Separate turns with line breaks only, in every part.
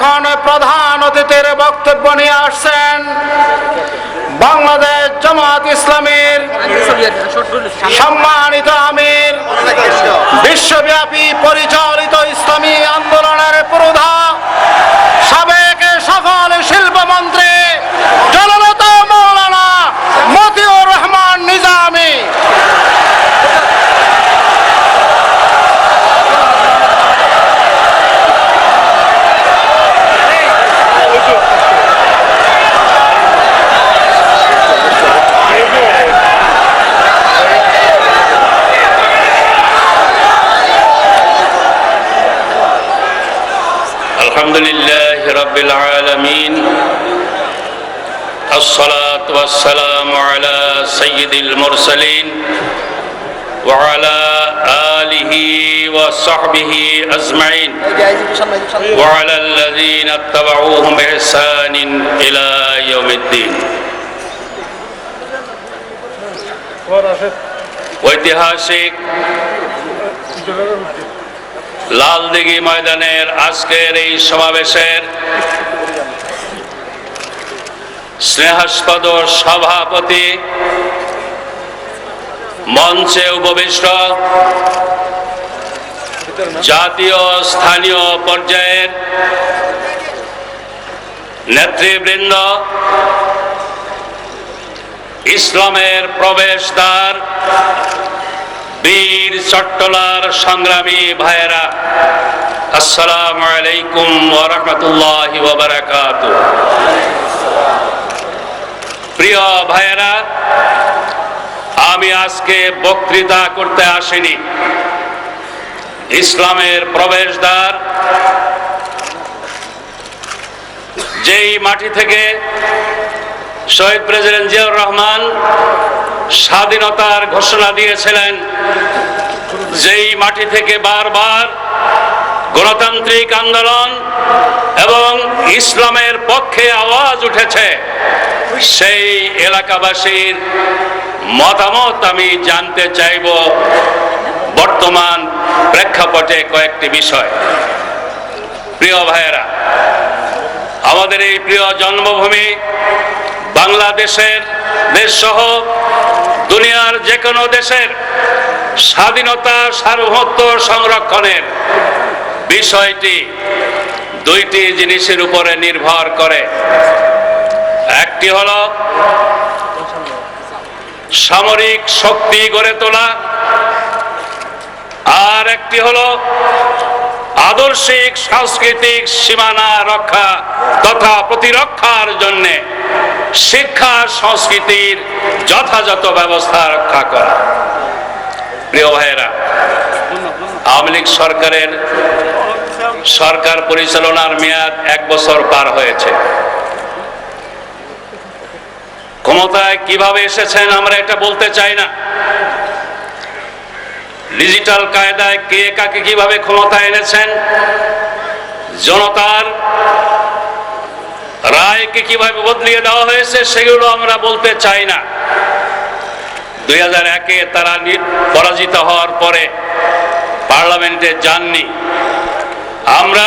এখন প্রধান অতিথির বক্তব্য নিয়ে আসছেন বাংলাদেশ জামাত ইসলামের সম্মানিত আমির, বিশ্বব্যাপী পরিচালিত ইসলামী আন্দোলনের
الحمد لله رب العالمين الصلاة والسلام على سيد المرسلين وعلى آله وصحبه أجمعين وعلى الذين اتبعوهم بإحسان إلى يوم الدين ঐতিহাসিক লালদিঘি ময়দানের আজকের এই সমাবেশের স্নেহাস্পদ সভাপতি মঞ্চে উপবিষ্ট জাতীয় স্থানীয় পর্যায়ের নেতৃবৃন্দ, ইসলামের প্রবেশদ্বার বীর চট্টলার সংগ্রামী ভাইয়েরা, আসসালামু আলাইকুম ওরহমতুল্লাহ বারাকাত প্রিয় ভাইয়েরা, আমি আজকে বক্তৃতা করতে আসিনি। ইসলামের প্রবেশদ্বার, যেই মাটি থেকে শহীদ প্রেসিডেন্ট জিয়াউর রহমান স্বাধীনতার ঘোষণা দিয়েছিলেন যেই মাটি থেকে বারবার গণতান্ত্রিক আন্দোলন এবং ইসলামের পক্ষে আওয়াজ উঠেছে, সেই এলাকাবাসীর মতামত আমি জানতে চাইব বর্তমান প্রেক্ষাপটে কয়েকটি বিষয়। প্রিয় ভাইয়েরা, আমাদের এই প্রিয় জন্মভূমি বাংলাদেশের দেশ সহ দুনিয়ার যে কোনো দেশের স্বাধীনতা সার্বভৌমত্ব সংরক্ষণের বিষয়টি দুইটি জিনিসের উপরে নির্ভর করে। একটি হল সামরিক শক্তি গড়ে তোলা, আর একটি হল আদর্শিক, সাংস্কৃতিক সীমানা রক্ষা তথা প্রতিরক্ষার জন্যে। শিক্ষা, সংস্কৃতির যথাযথ ব্যবস্থা রক্ষা করা। প্রিয় ভাইয়েরা, আওয়ামী লীগ সরকারের সরকার পরিচালনার মেয়াদ এক বছর পার হয়েছে। ক্ষমতায় কীভাবে এসেছেন আমরা এটা বলতে চাই না। ডিজিটাল কায়দায় কে কাকে কীভাবে ক্ষমতা এনেছেন, জনতার রায়কে কীভাবে বদলিয়ে দেওয়া হয়েছে সেগুলো আমরা বলতে চাই না। দুই হাজার একে তারা পরাজিত হওয়ার পরে পার্লামেন্টে যাননি। আমরা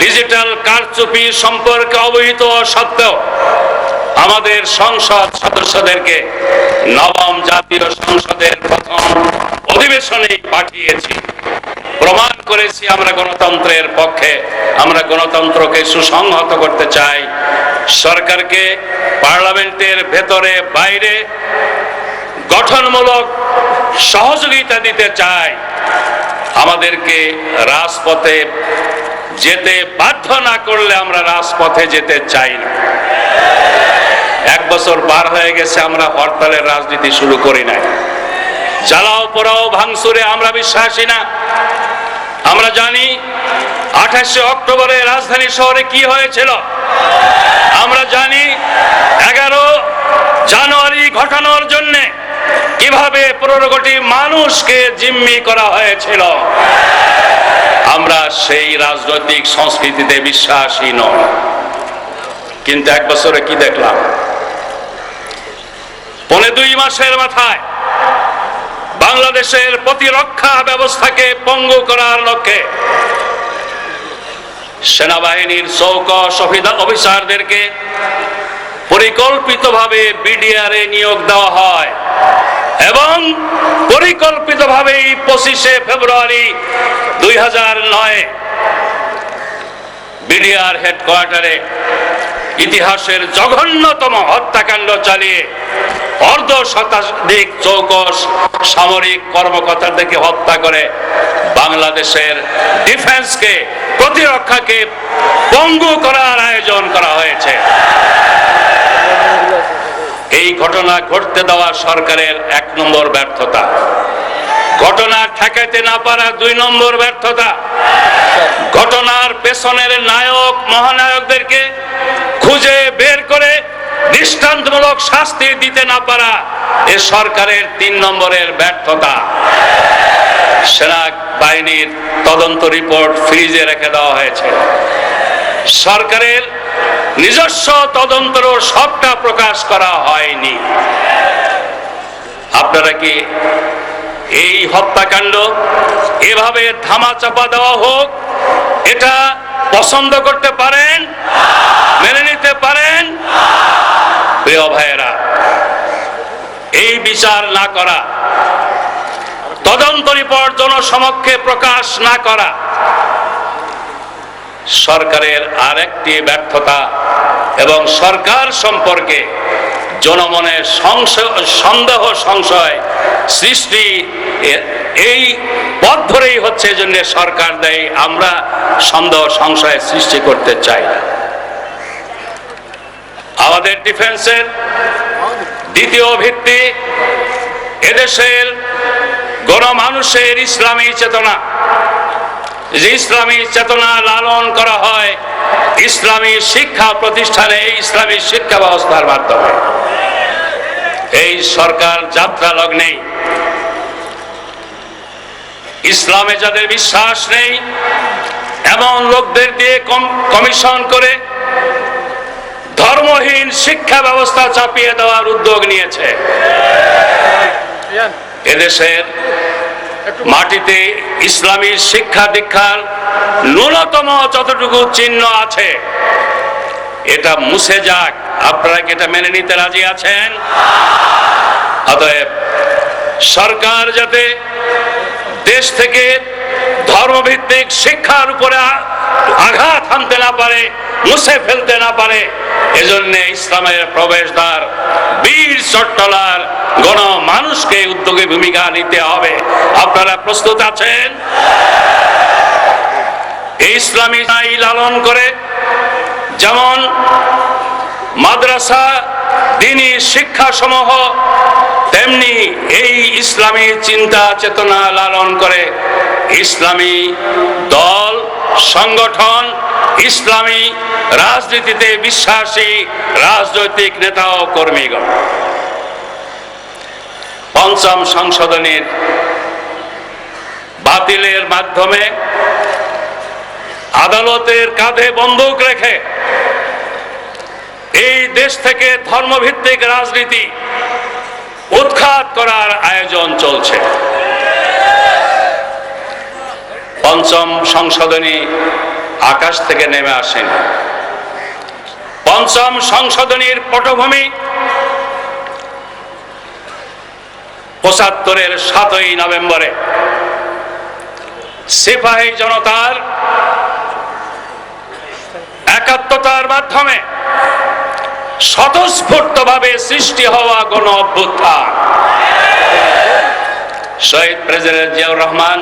ডিজিটাল কারচুপি সম্পর্কে অবহিত সত্ত্বেও আমাদের সংসদ সদস্যদেরকে নবম জাতীয় সংসদের প্রথম অধিবেশনে পাঠিয়েছি। প্রমাণ করেছি আমরা গণতন্ত্রের পক্ষে। আমরা গণতন্ত্রকে সুসংহত করতে চাই। সরকারকে পার্লামেন্টের ভেতরে, বাইরে গঠনমূলক সহযোগিতা দিতে চাই। আমাদেরকে রাজপথে যেতে বাধ্য না করলে আমরা রাজপথে যেতে চাই না। এক বছর পার হয়ে গেছে, আমরা হরতালের রাজনীতি শুরু করি নাই। জ্বালাও, পোড়াও ভাঙসুরে আমরা বিশ্বাসী না। আমরা জানি আঠাশে অক্টোবরে রাজধানী শহরে কি হয়েছিল। আমরা জানি এগারো জানুয়ারি ঘটানোর জন্য কীভাবে পনেরো কোটি মানুষকে জিম্মি করা হয়েছিল। আমরা সেই রাজনৈতিক সংস্কৃতিতে বিশ্বাসী নয় কিন্তু এক বছরে কি দেখলাম? পনে দুই মাসের মাথায় বাংলাদেশের প্রতিরক্ষা ব্যবস্থাকে পঙ্গু করার লক্ষ্যে সেনাবাহিনীর চৌকস অফিদা- অফিসারদেরকে পরিকল্পিতভাবে বিডিআরে নিয়োগ দেওয়া হয় এবং পরিকল্পিতভাবেই পঁচিশে ফেব্রুয়ারি দুই হাজার নয় বিডিআর হেডকোয়ার্টারে ইতিহাসের জঘন্যতম হত্যাকাণ্ড চালিয়ে অর্ধ শতাধিক চৌকস সামরিক কর্মকর্তাদেরকে হত্যা করে বাংলাদেশের ডিফেন্সকে, প্রতিরক্ষাকে পঙ্গু করার আয়োজন করা হয়েছে। এই ঘটনা ঘটতে দেওয়া সরকারের এক নম্বর ব্যর্থতা। ঘটনা ঠেকাইতে না পারা দুই নম্বর ব্যর্থতা। ঘটনার পেছনের নায়ক, মহানায়কদেরকে খুঁজে বের করে দৃষ্টান্তমূলক শাস্তি দিতে না পারা এ সরকারের তিন নম্বরের ব্যর্থতা। সেনা বাহিনীর তদন্ত রিপোর্ট ফ্রিজে রেখে দেওয়া হয়েছে। সরকারের নিজস্ব তদন্তরও সবটা প্রকাশ করা হয়নি। আপনারা কি এই হত্যাকাণ্ড এভাবে ধামাচাপা দেওয়া হোক, এটা পছন্দ করতে পারেন, মেনে নিতে পারেন। প্রিয় ভাইয়েরা, এই বিচার না করা, তদন্ত রিপোর্ট জনসমক্ষে প্রকাশ না করা, সরকারের আরেকটি ব্যর্থতা এবং সরকার সম্পর্কে জনমনে সন্দেহ, সংশয় সৃষ্টি এই পথ ধরেই হচ্ছে জন্য সরকার দেয়, আমরা সন্দেহ, সংশয় সৃষ্টি করতে চাই না। আমাদের ডিফেন্সের দ্বিতীয় ভিত্তি, এদেশের গণমানুষের ইসলামী চেতনা। যে ইসলামী চেতনা লালন করা হয়, ইসলামী শিক্ষা প্রতিষ্ঠানে, এই ইসলামী শিক্ষা ব্যবস্থার মাধ্যমে। এই সরকার যাত্রা লগ্নেই ইসলামে যাদের বিশ্বাস নেই এমন লোকদের দিয়ে কমিশন করে ধর্মহীন শিক্ষা ব্যবস্থা চাপিয়ে দেওয়ার উদ্যোগ নিয়েছে। এদেশের মাটিতে ইসলামী শিক্ষা দীক্ষার ন্যূনতম যতটুকু চিহ্ন আছে এটা মুছে যাক। আপনারা কি এটা মেনে নিতে রাজি আছেন? অতএব সরকার যাতে দেশ থেকে ধর্মভিত্তিক শিক্ষার উপরে আঘাত হানতে না পারে, মুছে ফেলতে না পারে, এজন্য ইসলামের প্রবেশদ্বার বীর চট্টলার গণ মানুষকে উদ্যোগে ভূমিকা নিতে হবে। আপনারা প্রস্তুত আছেন? ইসলামী লালন করে যেমন মাদ্রাসা, দিনী শিক্ষা সমূহ তেমনি এই ইসলামী চিন্তা চেতনা লালন করে ইসলামী দল, সংগঠন, ইসলামী রাজনীতিতে বিশ্বাসী রাজনৈতিক নেতা ও কর্মীগণ। পঞ্চম সংশোধনীর বাতিলের মাধ্যমে আদালতের কাঁধে বন্দুক রেখে এই দেশ থেকে ধর্মভিত্তিক রাজনীতি উৎখাত করার আয়োজন চলছে। পঞ্চম সংশোধনী আকাশ থেকে নেমে আসেন। পঞ্চম সংশোধনীর পটভূমি পঁচাত্তরের সাতই নভেম্বরে। সিপাহী জনতার একাত্মতার মাধ্যমে স্বতঃস্ফূর্তভাবে সৃষ্টি হওয়া গণ অভ্যুত্থান। শহীদ প্রেসিডেন্ট জিয়াউর রহমান,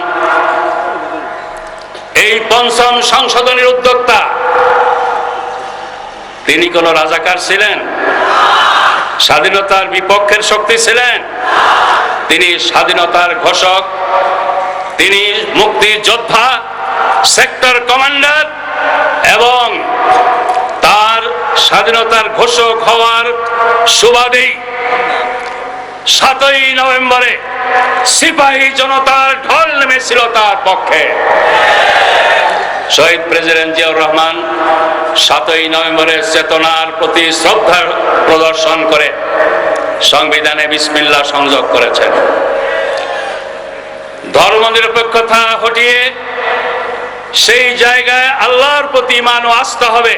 এই পঞ্চম সংশোধনীর উদ্যোক্তা, তিনি কোন রাজাকার ছিলেন? স্বাধীনতার বিপক্ষের শক্তি ছিলেন? তিনি স্বাধীনতার ঘোষক, তিনি মুক্তি যোদ্ধা সেক্টর কমান্ডার এবং স্বাধীনতার ঘোষক হওয়ার সুবাদেই সাতই নভেম্বরে সিপাহী জনতার ঢল নেমেছিল তার পক্ষে। শহীদ প্রেসিডেন্ট জিয়াউর রহমান সাতই নভেম্বরের চেতনার প্রতি শ্রদ্ধা প্রদর্শন করে সংবিধানে বিসমিল্লা সংযোগ করেছেন। ধর্মনিরপেক্ষতা হটিয়ে সেই জায়গায় আল্লাহর প্রতি ইমান ও আস্থা হবে।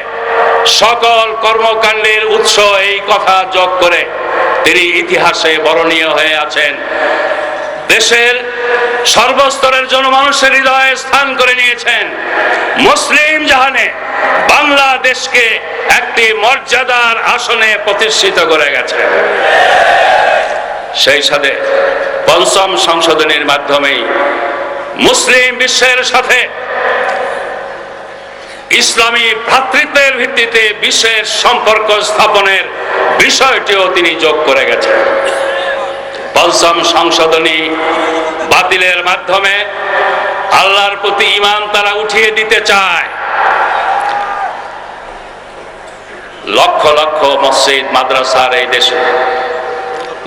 সকল কর্মকাণ্ডের উৎস এই কথা যোগ করে তিনি ইতিহাসে বরণীয় হয়ে আছেন। দেশের সর্বস্তরের জনমানুষের হৃদয়ে স্থান করে নিয়েছেন মুসলিম জাহানে বাংলাদেশকে একটি মর্যাদার আসনে প্রতিষ্ঠিত করে গেছে সেই সাথে পঞ্চম সংশোধনীর মাধ্যমেই মুসলিম বিশ্বের সাথে ইসলামী ভ্রাতৃত্বের ভিত্তিতে বিশ্বের সম্পর্ক স্থাপনের বিষয়টিও তিনি যোগ করে গেছেন। পঞ্চম সংশোধনী বাতিলের মাধ্যমে আল্লাহর প্রতি ইমান তারা উঠিয়ে দিতে চায়। লক্ষ লক্ষ মসজিদ, মাদ্রাসার এই দেশে,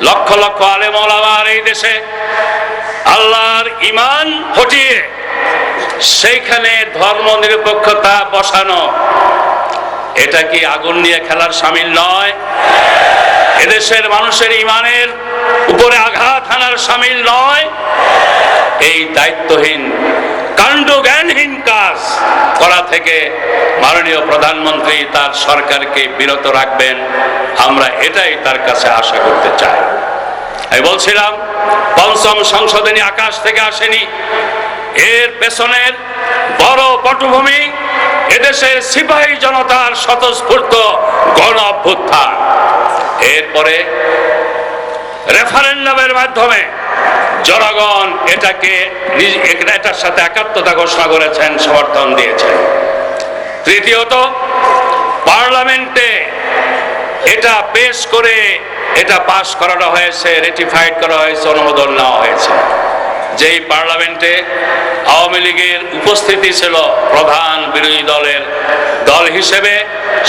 লক্ষ লক্ষ আলেম ওলামার এই দেশে আল্লাহর ইমান হটিয়ে সেইখানে ধর্ম নিরপেক্ষতা বসানো। এটা কি আগুন নিয়ে খেলার সামিল নয়? এদেশের মানুষের ইমানের উপরে আঘাত হানার সামিল নয়। এই দায়িত্বহীন কাণ্ড জ্ঞানহীন কাজ করা থেকে মাননীয় প্রধানমন্ত্রী তার সরকারকে বিরত রাখবেন। আমরা এটাই তার কাছে আশা করতে চাই। আমি বলছিলাম, পঞ্চম সংশোধনী আকাশ থেকে আসেনি। এর পেছনের বড় পটভূমি এদেশের সিপাহী জনতার স্বতঃস্ফূর্ত গণ অভ্যুত্থান এরপরে রেফারেন্ডামের মাধ্যমে জনগণ এটাকে এটার সাথে একাত্মতা ঘোষণা করেছেন, সমর্থন দিয়েছেন। তৃতীয়ত, পার্লামেন্টে এটা পেশ করে এটা পাশ করানো হয়েছে, রেটিফাইড করা হয়েছে, অনুমোদন নেওয়া হয়েছে। যেই পার্লামেন্টে আওয়ামী লীগের উপস্থিতি ছিল প্রধান বিরোধী দলের দল হিসেবে,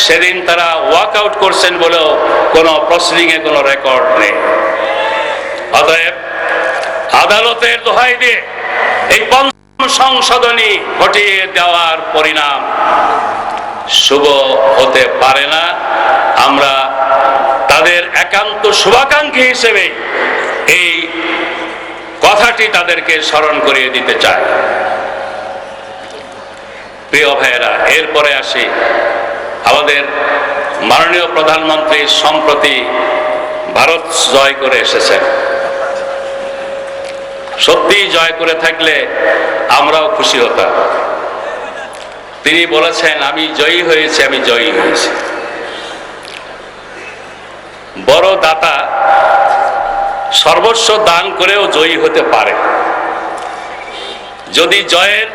সেদিন তারা ওয়াকআউট করছেন বলেও কোনো প্রসিডিংয়ে কোনো রেকর্ড নেই। অতএব আদালতের দোহাই দিয়ে এই পঞ্চম সংশোধনী ঘটিয়ে দেওয়ার পরিণাম শুভ হতে পারে না। আমরা তাদের একান্ত শুভাকাঙ্ক্ষী হিসেবে এই কথাটি তাদেরকে স্মরণ করিয়ে দিতে চায়। প্রিয় ভাইয়েরা, এরপরে আসি। আমাদের মাননীয় প্রধানমন্ত্রী সম্প্রতি ভারত জয় করে এসেছেন। সত্যি জয় করে থাকলে আমরাও খুশি হতাম। তিনি বলেছেন, আমি জয়ী হয়েছি, আমি জয়ী হয়েছি। বড় দাতা সর্বস্ব দান করেও জয়ী হতে পারে। যদি জয়ের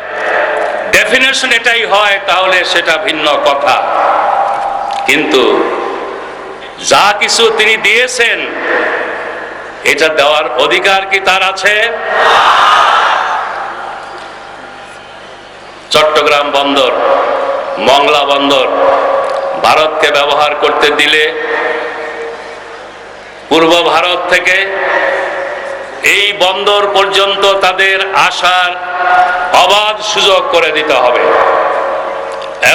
ডেফিনেশন এটাই হয়, তাহলে সেটা ভিন্ন কথা। কিন্তু যা কিছু তিনি দিয়েছেন, এটা দেওয়ার অধিকার কি তার আছে? চট্টগ্রাম বন্দর, মংলা বন্দর, ভারতকে ব্যবহার করতে দিলে পূর্ব ভারত থেকে এই বন্দর পর্যন্ত তাদের আসার অবাধ সুযোগ করে দিতে হবে।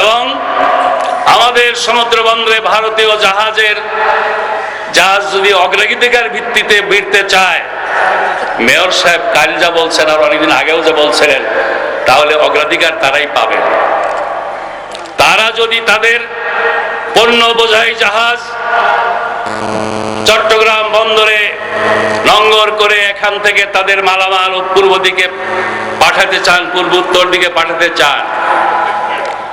এবং আমাদের সমুদ্র বন্দরে ভারতীয় জাহাজের জাহাজ যদি অগ্রাধিকার ভিত্তিতে বিড়তে চায়, মেয়র সাহেব কাল যা বলছেন আর অনেকদিন আগেও যা বলছিলেন, তাহলে অগ্রাধিকার তারাই পাবে। তারা যদি তাদের পণ্য বোঝাই জাহাজ চট্টগ্রাম বন্দরে নঙ্গর করে এখান থেকে তাদের মালামাল পূর্ব দিকে পাঠাতে চান, পূর্ব উত্তর দিকে পাঠাতে চান।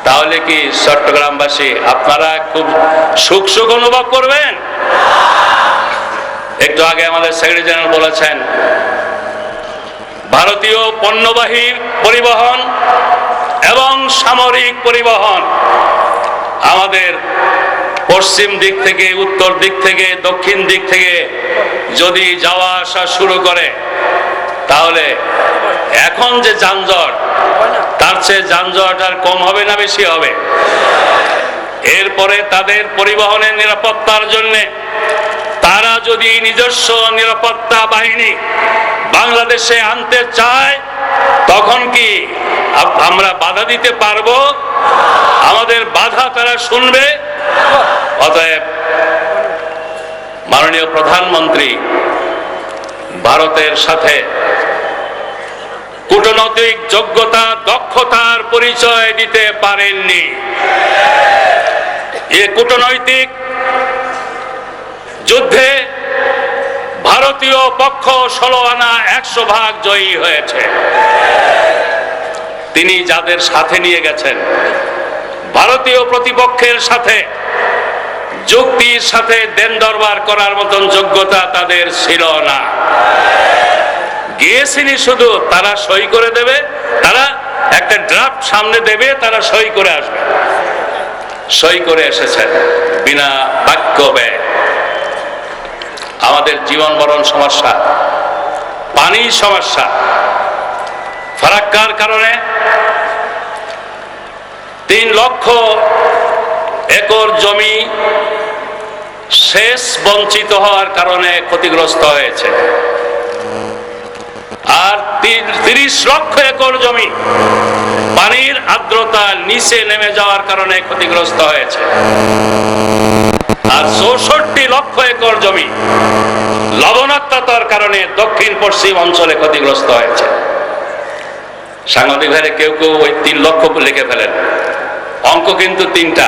তাহলে কি চট্টগ্রামবাসী, আপনারা খুব সুখ সুখ অনুভব করবেন? একটু আগে আমাদের সেক্রেটারি জেনারেল বলেছেন, ভারতীয় পণ্যবাহী পরিবহন এবং সামরিক পরিবহন আমাদের পশ্চিম দিক থেকে, উত্তর দিক থেকে, দক্ষিণ দিক থেকে যদি যাওয়া আসা শুরু করে, তাহলে এখন যে যানজট, তার চেয়ে যানজট আর কম হবে না বেশি হবে। এরপরে তাদের পরিবহনের নিরাপত্তার জন্য তারা যদি নিজস্ব নিরাপত্তা বাহিনী বাংলাদেশে আনতে চায়, তখন কি আমরা বাধা দিতে পারব? আমাদের বাধা তারা শুনবে? অতএব মাননীয় প্রধানমন্ত্রী, ভারতের সাথে কূটনৈতিক যোগ্যতা, দক্ষতার পরিচয় দিতে পারেননি। এ কূটনৈতিক যুদ্ধে ভারতীয় পক্ষ ষোলো আনা একশো ভাগ জয়ী হয়েছে। তিনি যাদের সাথে নিয়ে গেছেন ভারতীয় প্রতিপক্ষের সাথে, যুক্তির সাথে দেন দরবার করার মতন যোগ্যতা তাদের ছিল না। গিয়েছিনি শুধু, তারা সই করে দেবে, তারা একটা ড্রাফট সামনে দেবে, তারা সই করে আসবে। সই করে এসেছেন, বিনা বাক্য ব্যয়। আমাদের জীবন মরণ সমস্যা, পানির সমস্যা, ফারাক্কার কারণে তিন লক্ষ একর জমি শেষ বঞ্চিত হওয়ার কারণে ক্ষতিগ্রস্ত হয়েছে। আর তিরিশ লক্ষ একর জমি পানির আর্দ্রতা নিচে নেমে যাওয়ার কারণে ক্ষতিগ্রস্ত হয়েছে। আর চৌষট্টি লক্ষ একর জমি লবণাক্ততার কারণে দক্ষিণ পশ্চিম অঞ্চলে ক্ষতিগ্রস্ত হয়েছে। সাংবাদিক ভাইরে কেউ কেউ ওই তিন লক্ষ লিখে ফেলেন। অঙ্ক কিন্তু তিনটা।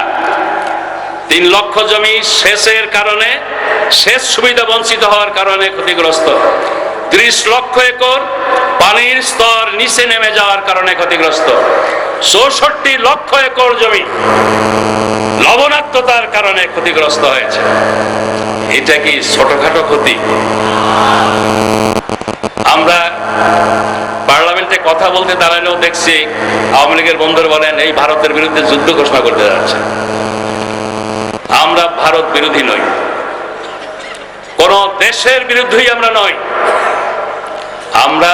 তিন লক্ষ জমি শেষের কারণে শেষ সুবিধা বঞ্চিত হওয়ার কারণে ক্ষতিগ্রস্ত। ত্রিশ লক্ষ একর পানির স্তর নিচে নেমে যাওয়ার কারণে ক্ষতিগ্রস্ত। চৌষট্টি লক্ষ একর জমি লবণাক্ততার কারণে ক্ষতিগ্রস্ত হয়েছে। এটা কি ছোটখাটো ক্ষতি? আমরা পার্লামেন্টে কথা বলতে দাঁড়ালেও দেখছি আওয়ামী লীগের বন্ধুরা বলেন, এই ভারতের বিরুদ্ধে যুদ্ধ ঘোষণা করতে যাচ্ছে। আমরা ভারত বিরোধী নই। কোন দেশের বিরুদ্ধেই আমরা নই। আমরা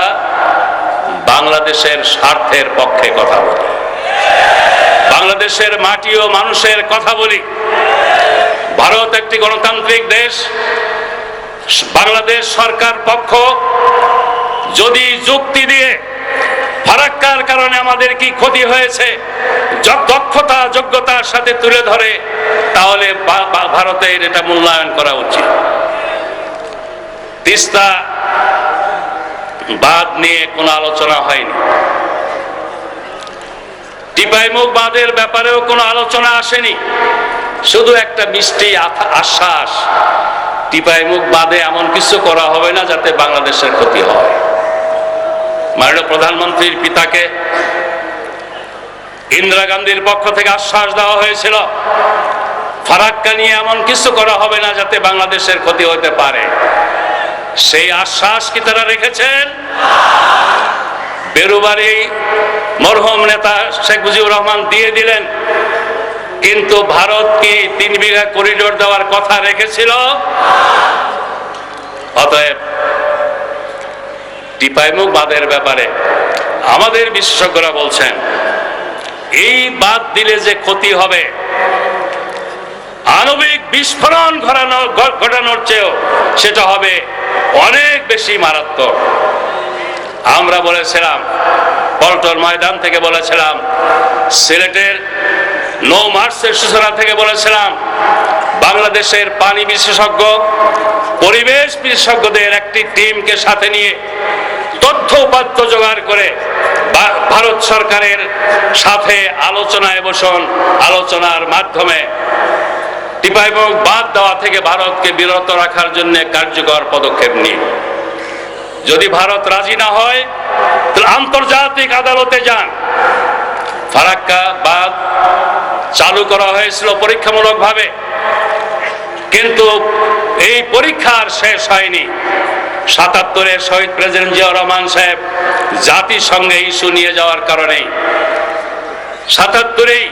বাংলাদেশের স্বার্থের পক্ষে কথা বলি। বাংলাদেশের মাটি ও মানুষের কথা বলি। ভারত একটি গণতান্ত্রিক দেশ, বাংলাদেশ সরকার পক্ষ, যদি যুক্তি দিয়ে ফারাক্কার কারণে আমাদের কি ক্ষতি হয়েছে দক্ষতা, যোগ্যতার সাথে তুলে ধরে, তাহলে ভারতের এটা মূল্যায়ন করা উচিত। তিস্তা বাদ নিয়ে কোনো আলোচনা হয়নি। টিপাইমুখ বাঁধের ব্যাপারেও কোনো আলোচনা আসেনি। শুধু একটা মিষ্টি আশ্বাস। টিপাইমুখ বাঁধে, এমন কিছু করা হবে না যাতে বাংলাদেশের ক্ষতি হয়। মাননীয় প্রধানমন্ত্রীর পিতাকে ইন্দিরা গান্ধীর পক্ষ থেকে আশ্বাস দেওয়া হয়েছিল, ফারাক্কা নিয়ে এমন কিছু করা হবে না যাতে বাংলাদেশের ক্ষতি হতে পারে। সেই আশ্বাস কি তারা রেখেছেন? বেরুবাড়ি মরহুম নেতা শেখ মুজিবুর রহমান দিয়ে দিলেন কিন্তু ভারত কি তিন বিঘা করিডোর দেওয়ার কথা রেখেছিল? অতএব, টিপাইমুখ বাঁধের ব্যাপারে আমাদের বিশেষজ্ঞরা বলছেন, এই বাদ দিলে যে ক্ষতি হবে, আণবিক বিস্ফোরণ ঘটানো ঘটানোর চেয়েও সেটা হবে অনেক বেশি মারাত্মক। আমরা বলেছিলাম, পল্টন ময়দান থেকে বলেছিলাম, সিলেটের নৌ মার্চের সূচনা থেকে বলেছিলাম, বাংলাদেশের পানি বিশেষজ্ঞ, পরিবেশ বিশেষজ্ঞদের একটি টিমকে সাথে নিয়ে তথ্য উপাত্ত জোগাড় করে ভারত সরকারের সাথে আলোচনায় বসুন। আলোচনার মাধ্যমে টিপাইমুখ বাদ দেওয়া থেকে ভারতকে বিরত রাখার জন্য কার্যকর পদক্ষেপ নিই যদি ভারত রাজি না হয়, তাহলে আন্তর্জাতিক আদালতে যান। ফারাক্কা বাদ চালু করা হয়েছিল পরীক্ষামূলকভাবে। কিন্তু এই পরীক্ষার শেষ হয়নি। সাতাত্তরের শহীদ প্রেসিডেন্ট জিয়া রহমান সাহেব জাতিসংঘে ইস্যু নিয়ে যাওয়ার কারণেই। সাতাত্তরেই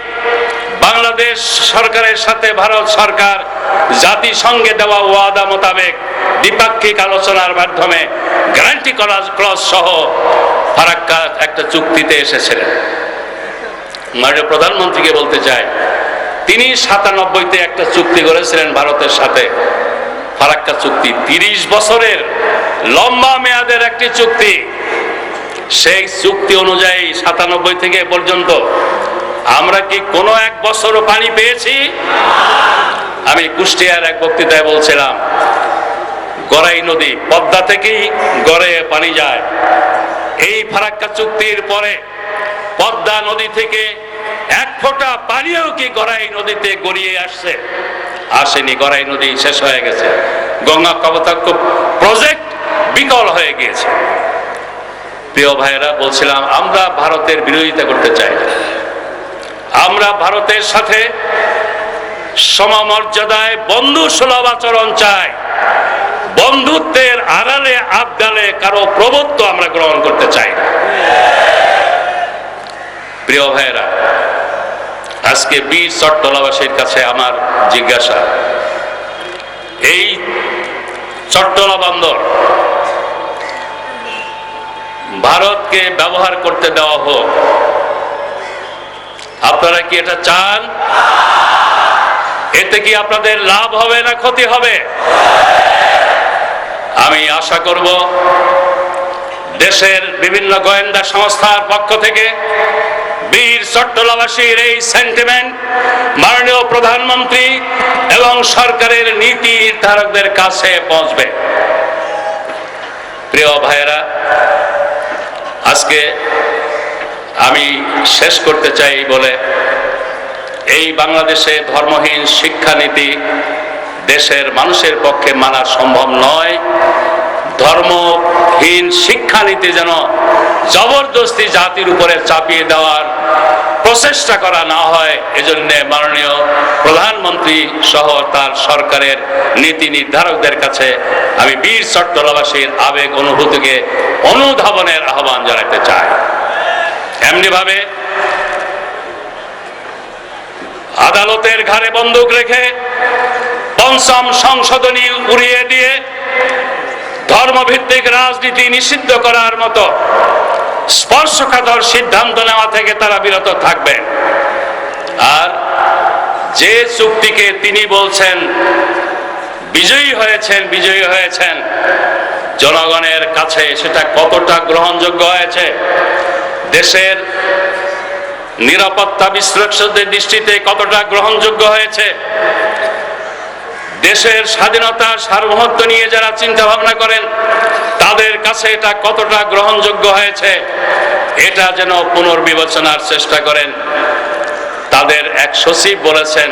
বাংলাদেশ সরকারের সাথে ভারত সরকার জাতিসংঘে দেওয়া ওয়াদা মোতাবেক দ্বিপাক্ষিক আলোচনার মাধ্যমে গ্যারান্টি ক্লজ সহ ফারাক্কা একটা চুক্তিতে এসেছিলেন। মাননীয় প্রধানমন্ত্রীকে বলতে চাই, তিনি সাতানব্বইতে একটা চুক্তি করেছিলেন ভারতের সাথে, ফারাক্কা চুক্তি। তিরিশ বছরের লম্বা মেয়াদের একটি চুক্তি। সেই চুক্তি অনুযায়ী সাতানব্বই থেকে পর্যন্ত আমরা কি কোনো এক বছরও পানি পেয়েছি? আমি কুষ্টিয়ার এক বক্তৃতায় বলছিলাম, গড়াই নদী পদ্মা থেকেই গড়ে পানি যায়। এই ফারাক্কা চুক্তির পরে পদ্মা নদী থেকে এক ফোঁটা পানিও কি গড়াই নদীতে গড়িয়ে আসছে? আসেনি, গড়াই নদী শেষ হয়ে গেছে। গঙ্গা কবতাক্ষ প্রজেক্ট বিকল হয়ে গিয়েছে। প্রিয় ভাইয়েরা, বলছিলাম, আমরা ভারতের বিরোধিতা করতে চাই। আমরা ভারতের সাথে সমমর্যাদায় বন্ধু সুলভ আচরণ চাই। বন্ধুত্বের আড়ালে আবডালে কারও প্রভুত্ব আমরা গ্রহণ করতে চাই না। প্রিয় ভাইয়েরা, আজকে বীর চট্টলাবাসীর কাছে আমার জিজ্ঞাসা। এই চট্টলা বন্দর ভারতকে ব্যবহার করতে দেওয়া হোক, আপনারা কি এটা চান? এতে কি আপনাদের লাভ হবে না ক্ষতি হবে? আমি আশা করব দেশের বিভিন্ন গোয়েন্দা সংস্থার পক্ষ থেকে বীর চট্টলাবাসীর এই সেন্টিমেন্ট মাননীয় প্রধানমন্ত্রী এবং সরকারের নীতি নির্ধারকদের কাছে পৌঁছবে। প্রিয় ভাইয়েরা, আজকে আমি শেষ করতে চাই বলে এই বাংলাদেশে ধর্মহীন শিক্ষানীতি দেশের মানুষের পক্ষে মানা সম্ভব নয়। ধর্মহীন শিক্ষানীতি যেন জবরদস্তি জাতির উপরে চাপিয়ে দেওয়ার প্রচেষ্টা করা না হয়, এজন্য মাননীয় প্রধানমন্ত্রী সহ তার সরকারের নীতি নির্ধারকদের কাছে আমি বীর চট্টলাবাসীর আবেগ অনুভূতিকে অনুধাবনের আহ্বান জানাতে চাই। এমনিভাবে আদালতের ঘাড়ে বন্দুক রেখে পঞ্চম সংশোধনী উড়িয়ে দিয়ে ধর্মভিত্তিক রাজনীতি নিষিদ্ধ করার মতো স্পর্শকাতর সিদ্ধান্ত নেওয়া থেকে তারা বিরত থাকবে। আর যে চুক্তিকে তিনি বলছেন, বিজয়ী হয়েছেন বিজয়ী হয়েছেন, জনগণের কাছে সেটা কতটা গ্রহণযোগ্য হয়েছে, দেশের নিরাপত্তা বিশ্লেষকদের দৃষ্টিতে কতটা গ্রহণযোগ্য হয়েছে দেশের স্বাধীনতা সার্বভৌমত্ব নিয়ে যারা চিন্তা ভাবনা করেন, তাদের কাছে এটা কতটা গ্রহণযোগ্য হয়েছে, এটা যেন পুনর্বিবেচনার চেষ্টা করেন। তাদের এক সচিব বলেছেন,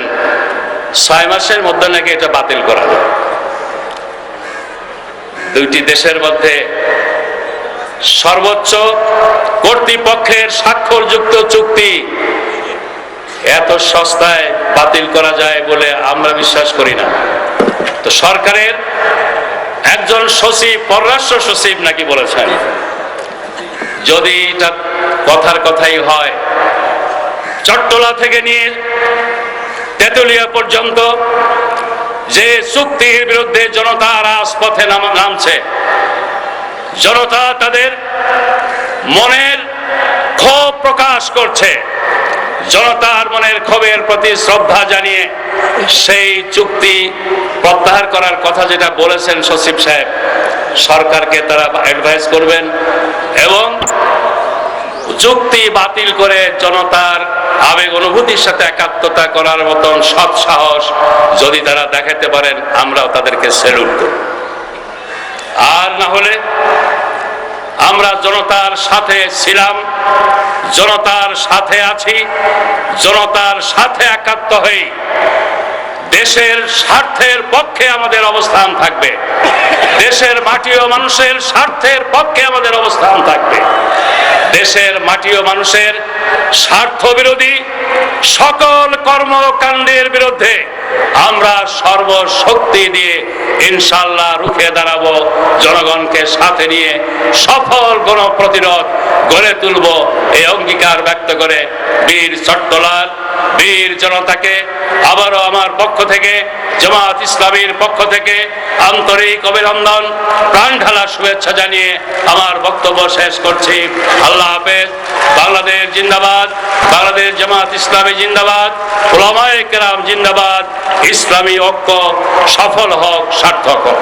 ছয় মাসের মধ্যে নাকি এটা বাতিল করা দুইটি দেশের মধ্যে সর্বোচ্চ কর্তৃপক্ষের স্বাক্ষরযুক্ত চুক্তি এত সস্তায় বাতিল করা যায় বলে আমরা বিশ্বাস করি না। তো সরকারের একজন সচিব, পররাষ্ট্র সচিব নাকি বলেছেন, যদি এটা কথার কথাই হয়, চট্টলা থেকে নিয়ে তেতুলিয়া পর্যন্ত যে চুক্তির বিরুদ্ধে জনতা রাজপথে নাম- নামছে, জনতা তাদের মনের ক্ষোভ প্রকাশ করছে জনতার মনের ক্ষোভের প্রতি শ্রদ্ধা জানিয়ে সেই চুক্তি প্রত্যাহার করার কথা যেটা বলেছেন সচিব সাহেব, সরকারকে তারা অ্যাডভাইস করবেন এবং চুক্তি বাতিল করে জনতার আবেগ অনুভূতির সাথে একাত্মতা করার মতন সৎ সাহস যদি তারা দেখাতে পারেন, আমরাও তাদেরকে সেলুট করব। আর না হলে আমরা জনতার সাথে ছিলাম, জনতার সাথে আছি, জনতার সাথে একাত্ম হই। দেশের স্বার্থের পক্ষে আমাদের অবস্থান থাকবে। দেশের মাটি ও মানুষের স্বার্থের পক্ষে আমাদের অবস্থান থাকবে। দেশের মাটি ও মানুষের স্বার্থ বিরোধী সকল কর্মকাণ্ডের বিরুদ্ধে আমরা সর্বশক্তি দিয়ে ইনশাল্লাহ রুখে দাঁড়াবো, জনগণকে সাথে নিয়ে সফল গণপ্রতিরোধ গড়ে তুলব, এই অঙ্গীকার ব্যক্ত করে বীর চট্টলাল বীর জনতাকে আবারও আমার পক্ষ থেকে, জামাত ইসলামীর পক্ষ থেকে আন্তরিক অভিনন্দন, প্রাণ ঢালা শুভেচ্ছা জানিয়ে আমার বক্তব্য শেষ করছি। আল্লাহ হাফেজ, বাংলাদেশ জিন্দাবাদ, বাংলাদেশ জামাত ইসলামী জিন্দাবাদ, ওলামায়ে কেরাম জিন্দাবাদ, ইসলামী ঐক্য সফল হোক, সার্থক হোক।